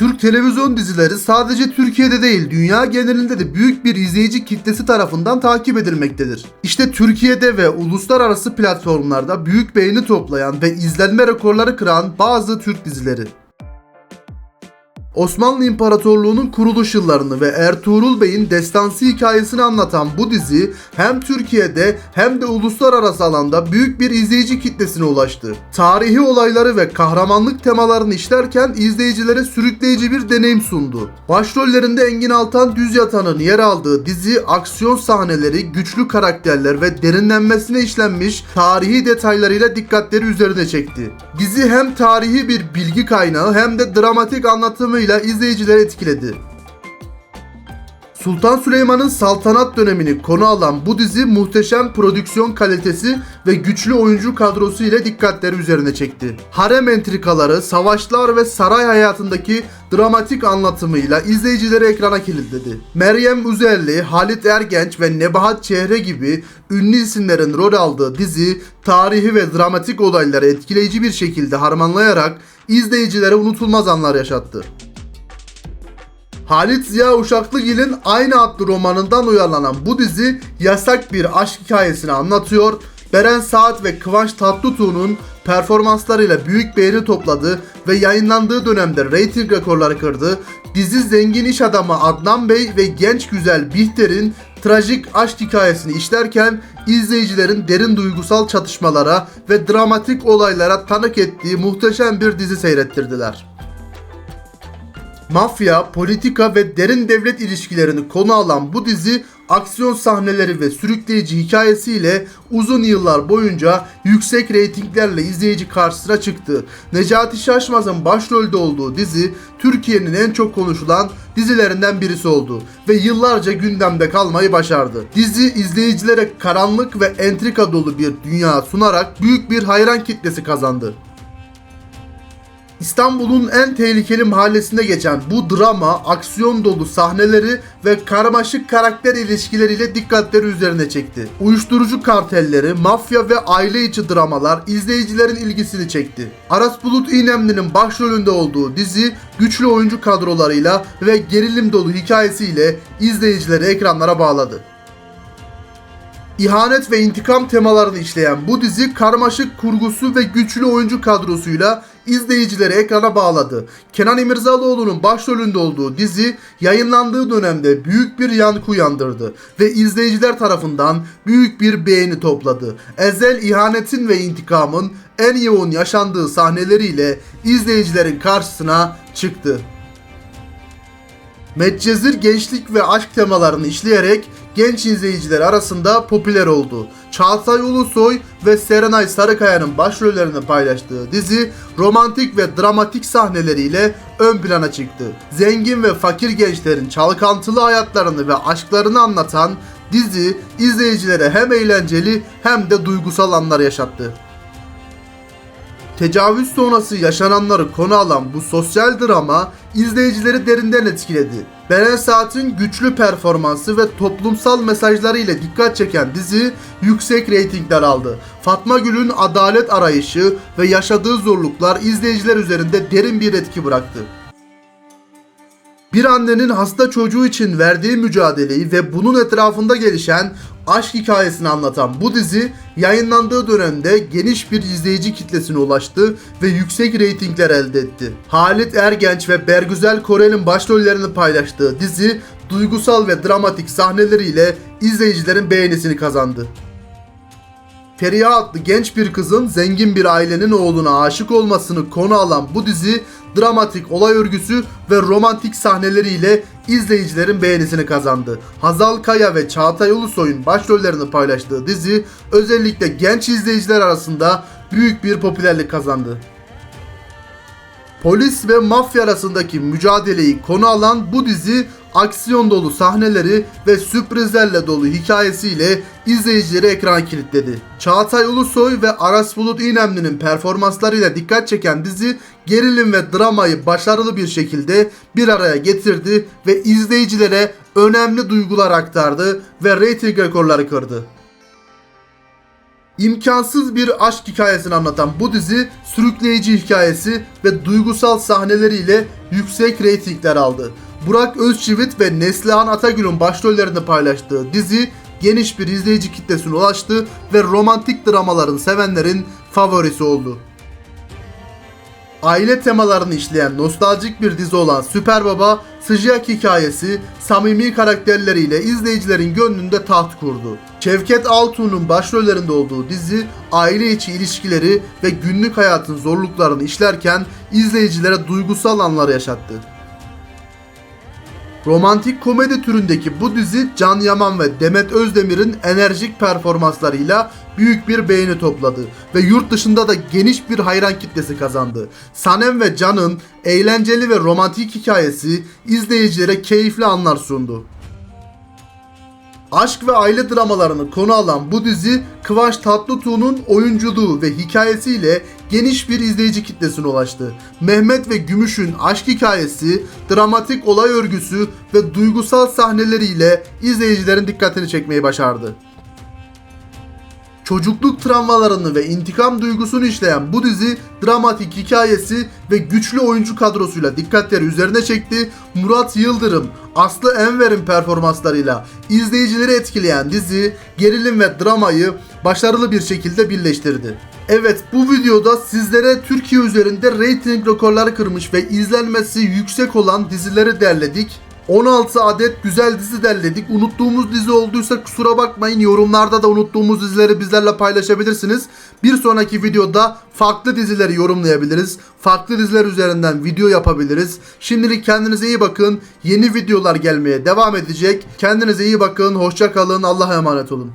Türk televizyon dizileri sadece Türkiye'de değil dünya genelinde de büyük bir izleyici kitlesi tarafından takip edilmektedir. İşte Türkiye'de ve uluslararası platformlarda büyük beğeni toplayan ve izlenme rekorları kıran bazı Türk dizileri. Osmanlı İmparatorluğu'nun kuruluş yıllarını ve Ertuğrul Bey'in destansı hikayesini anlatan bu dizi hem Türkiye'de hem de uluslararası alanda büyük bir izleyici kitlesine ulaştı. Tarihi olayları ve kahramanlık temalarını işlerken izleyicilere sürükleyici bir deneyim sundu. Başrollerinde Engin Altan Düz Yatan'ın yer aldığı dizi aksiyon sahneleri, güçlü karakterler ve derinlenmesine işlenmiş tarihi detaylarıyla dikkatleri üzerine çekti. Dizi hem tarihi bir bilgi kaynağı hem de dramatik anlatımıyla izleyicileri etkiledi. Sultan Süleyman'ın saltanat dönemini konu alan bu dizi muhteşem prodüksiyon kalitesi ve güçlü oyuncu kadrosu ile dikkatleri üzerine çekti. Harem entrikaları, savaşlar ve saray hayatındaki dramatik anlatımıyla izleyicileri ekrana kilitledi. Meryem Üzerli, Halit Ergenç ve Nebahat Çehre gibi ünlü isimlerin rol aldığı dizi tarihi ve dramatik olayları etkileyici bir şekilde harmanlayarak izleyicilere unutulmaz anlar yaşattı. Halit Ziya Uşaklıgil'in aynı adlı romanından uyarlanan bu dizi yasak bir aşk hikayesini anlatıyor. Beren Saat ve Kıvanç Tatlıtuğ'un performanslarıyla büyük beğeni topladı ve yayınlandığı dönemde reyting rekorları kırdı. Dizi zengin iş adamı Adnan Bey ve genç güzel Bihter'in trajik aşk hikayesini işlerken izleyicilerin derin duygusal çatışmalara ve dramatik olaylara tanık ettiği muhteşem bir dizi seyrettirdiler. Mafya, politika ve derin devlet ilişkilerini konu alan bu dizi aksiyon sahneleri ve sürükleyici hikayesiyle uzun yıllar boyunca yüksek reytinglerle izleyici karşısına çıktı. Necati Şaşmaz'ın başrolde olduğu dizi Türkiye'nin en çok konuşulan dizilerinden birisi oldu ve yıllarca gündemde kalmayı başardı. Dizi izleyicilere karanlık ve entrika dolu bir dünya sunarak büyük bir hayran kitlesi kazandı. İstanbul'un en tehlikeli mahallesinde geçen bu drama, aksiyon dolu sahneleri ve karmaşık karakter ilişkileriyle dikkatleri üzerine çekti. Uyuşturucu kartelleri, mafya ve aile içi dramalar izleyicilerin ilgisini çekti. Aras Bulut İynemli'nin başrolünde olduğu dizi güçlü oyuncu kadrolarıyla ve gerilim dolu hikayesiyle izleyicileri ekranlara bağladı. İhanet ve intikam temalarını işleyen bu dizi karmaşık kurgusu ve güçlü oyuncu kadrosuyla izleyicileri ekrana bağladı. Kenan İmirzalıoğlu'nun başrolünde olduğu dizi yayınlandığı dönemde büyük bir yankı uyandırdı ve izleyiciler tarafından büyük bir beğeni topladı. Ezel ihanetin ve intikamın en yoğun yaşandığı sahneleriyle izleyicilerin karşısına çıktı. Medcezir gençlik ve aşk temalarını işleyerek genç izleyiciler arasında popüler oldu. Çağatay Ulusoy ve Serenay Sarıkaya'nın başrollerini paylaştığı dizi romantik ve dramatik sahneleriyle ön plana çıktı. Zengin ve fakir gençlerin çalkantılı hayatlarını ve aşklarını anlatan dizi izleyicilere hem eğlenceli hem de duygusal anlar yaşattı. Tecavüz sonrası yaşananları konu alan bu sosyal drama izleyicileri derinden etkiledi. Beren Saat'in güçlü performansı ve toplumsal mesajları ile dikkat çeken dizi yüksek reytingler aldı. Fatma Gül'ün adalet arayışı ve yaşadığı zorluklar izleyiciler üzerinde derin bir etki bıraktı. Bir annenin hasta çocuğu için verdiği mücadeleyi ve bunun etrafında gelişen aşk hikayesini anlatan bu dizi yayınlandığı dönemde geniş bir izleyici kitlesine ulaştı ve yüksek reytingler elde etti. Halit Ergenç ve Bergüzel Korel'in başrollerini paylaştığı dizi duygusal ve dramatik sahneleriyle izleyicilerin beğenisini kazandı. Feriha adlı genç bir kızın zengin bir ailenin oğluna aşık olmasını konu alan bu dizi dramatik olay örgüsü ve romantik sahneleriyle izleyicilerin beğenisini kazandı. Hazal Kaya ve Çağatay Ulusoy'un başrollerini paylaştığı dizi özellikle genç izleyiciler arasında büyük bir popülerlik kazandı. Polis ve mafya arasındaki mücadeleyi konu alan bu dizi aksiyon dolu sahneleri ve sürprizlerle dolu hikayesiyle izleyicileri ekrana kilitledi. Çağatay Ulusoy ve Aras Bulut İynemli'nin performanslarıyla dikkat çeken dizi gerilim ve dramayı başarılı bir şekilde bir araya getirdi ve izleyicilere önemli duygular aktardı ve reyting rekorları kırdı. İmkansız bir aşk hikayesini anlatan bu dizi sürükleyici hikayesi ve duygusal sahneleriyle yüksek reytingler aldı. Burak Özçivit ve Neslihan Atagül'ün başrollerini paylaştığı dizi geniş bir izleyici kitlesine ulaştı ve romantik dramaların sevenlerin favorisi oldu. Aile temalarını işleyen nostaljik bir dizi olan Süper Baba, sıcak hikayesi, samimi karakterleriyle izleyicilerin gönlünde taht kurdu. Şevket Altuğ'un başrollerinde olduğu dizi, aile içi ilişkileri ve günlük hayatın zorluklarını işlerken izleyicilere duygusal anlar yaşattı. Romantik komedi türündeki bu dizi Can Yaman ve Demet Özdemir'in enerjik performanslarıyla büyük bir beğeni topladı ve yurt dışında da geniş bir hayran kitlesi kazandı. Sanem ve Can'ın eğlenceli ve romantik hikayesi izleyicilere keyifli anlar sundu. Aşk ve aile dramalarını konu alan bu dizi Kıvanç Tatlıtuğ'un oyunculuğu ve hikayesiyle geniş bir izleyici kitlesine ulaştı. Mehmet ve Gümüş'ün aşk hikayesi, dramatik olay örgüsü ve duygusal sahneleriyle izleyicilerin dikkatini çekmeyi başardı. Çocukluk travmalarını ve intikam duygusunu işleyen bu dizi dramatik hikayesi ve güçlü oyuncu kadrosuyla dikkatleri üzerine çekti. Murat Yıldırım, Aslı Enver'in performanslarıyla izleyicileri etkileyen dizi gerilim ve dramayı başarılı bir şekilde birleştirdi. Evet bu videoda sizlere Türkiye üzerinde reyting rekorları kırmış ve izlenmesi yüksek olan dizileri derledik. 16 adet güzel dizi derledik. Unuttuğumuz dizi olduysa kusura bakmayın. Yorumlarda da unuttuğumuz dizileri bizlerle paylaşabilirsiniz. Bir sonraki videoda farklı dizileri yorumlayabiliriz. Farklı diziler üzerinden video yapabiliriz. Şimdilik kendinize iyi bakın. Yeni videolar gelmeye devam edecek. Kendinize iyi bakın. Hoşça kalın. Allah'a emanet olun.